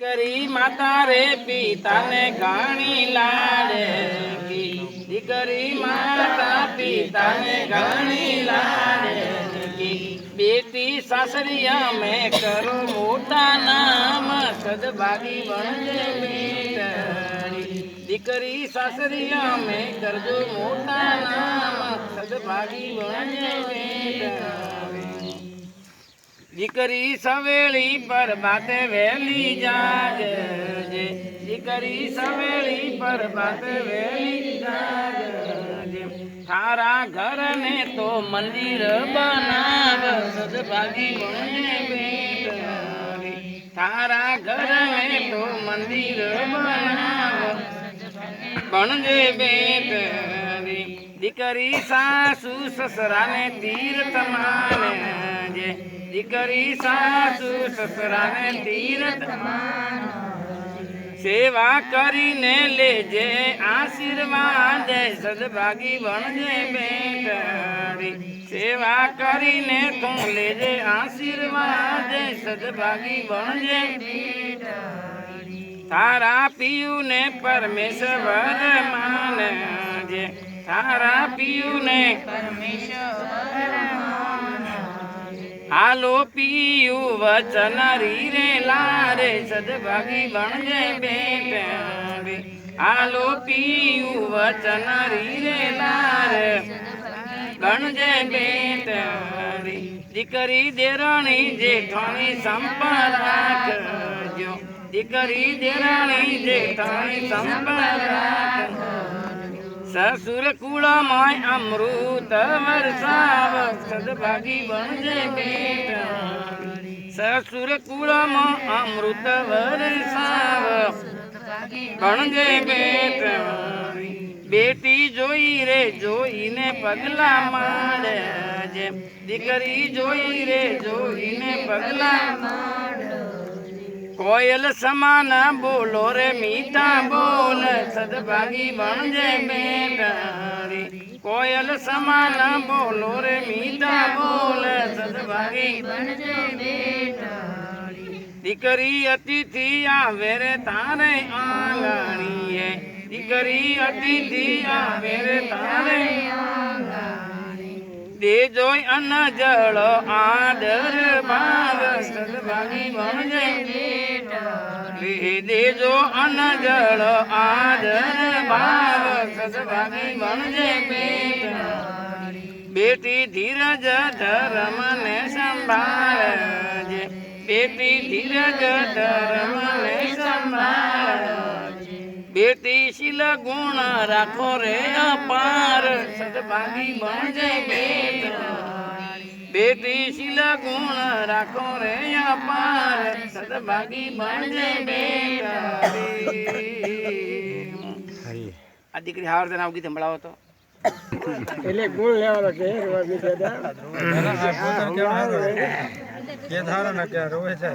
કરી માતા રે, પિતાને ઘણી લાડે દીકરી માતા, પિતાને ઘણી લાડે બેટી સાસરિયા મેં કરો મોટા નામ, સદભાગી બનજે બેટડી દીકરી સાસરિયા મેં કરજો મોટા નામ, સદભાગી બનજે બેટડી દીકરી સવેળી પર બાતે વેલી જાગજે દીકરી સવેળી પર બાતે વહેલી જાગજે તારા ઘરને તો મંદિર બનાવ, સદભાગી બને બેટરી તારા ઘરને તો મંદિર બનાવ બનજે બેટરી દીકરી સાસુ સસરાને તીર્થ માને જે. દીકરી સાસુ સસરાને તીર્થ સેવા કરીને લેજે, આશીર્વાદ સદભાગી બનજે બેટરી સેવા કરીને તું લેજે, આશીર્વાદ સદભાગી બનજે તારા પિયુને પરમેશ્વર માનજે તારા પિયુને હાલો પિયુ વચન રીરે લારે, સદભાગી બનજે બેટડી હાલો પિયુ વચન રીરે લારે ગણજે બેટડી દીકરી દેરાણી જેઠાણી સંપર રાખજો દીકરી દેરાણી જેઠાણી સંપર રાખજો સસુર કુળમાં અમૃત વરસાવ સદભાગી બનજે બેટા સસુર કુળમાં અમૃત વરસાવ બનજે બેટા બેટી જોઈ રે, જોઈને પગલા માંડજે દીકરી જોઈ રે, જોઈને પગલા કોયલ સમાન બોલો રે મીઠા બોલ, સદભાગી બણજે બેટારી કોયલ સમાન બોલો રે મીઠા બોલ, સદભાગી દીકરી અતિથિ આવે રે તારે આંગણીએ. દીકરી અતિથિ આવે રે તારે દેજો અન્ન જળ આદર ભાગ સદભાગી બણજે લે દેજો અન્ન જળ આદર ભાવ સદભાગી બનજે બેટી ધીરજ ધર્મ ને સંભાળજે. બેટી ધીરજ ધર્મ ને સંભાળજે. બેટી શીલ ગુણ રાખો રે અપાર. સદભાગી બનજે બેટા બેટી શીલા ગુણ રાખો રે અપાર સદભાગી બનજે બેટા. આ દીકરી હાર દેના ગીત સંભળાવો તો. એટલે ગુણ લેવાનો છે બીજા કે ધારો ને કે રોવે છે.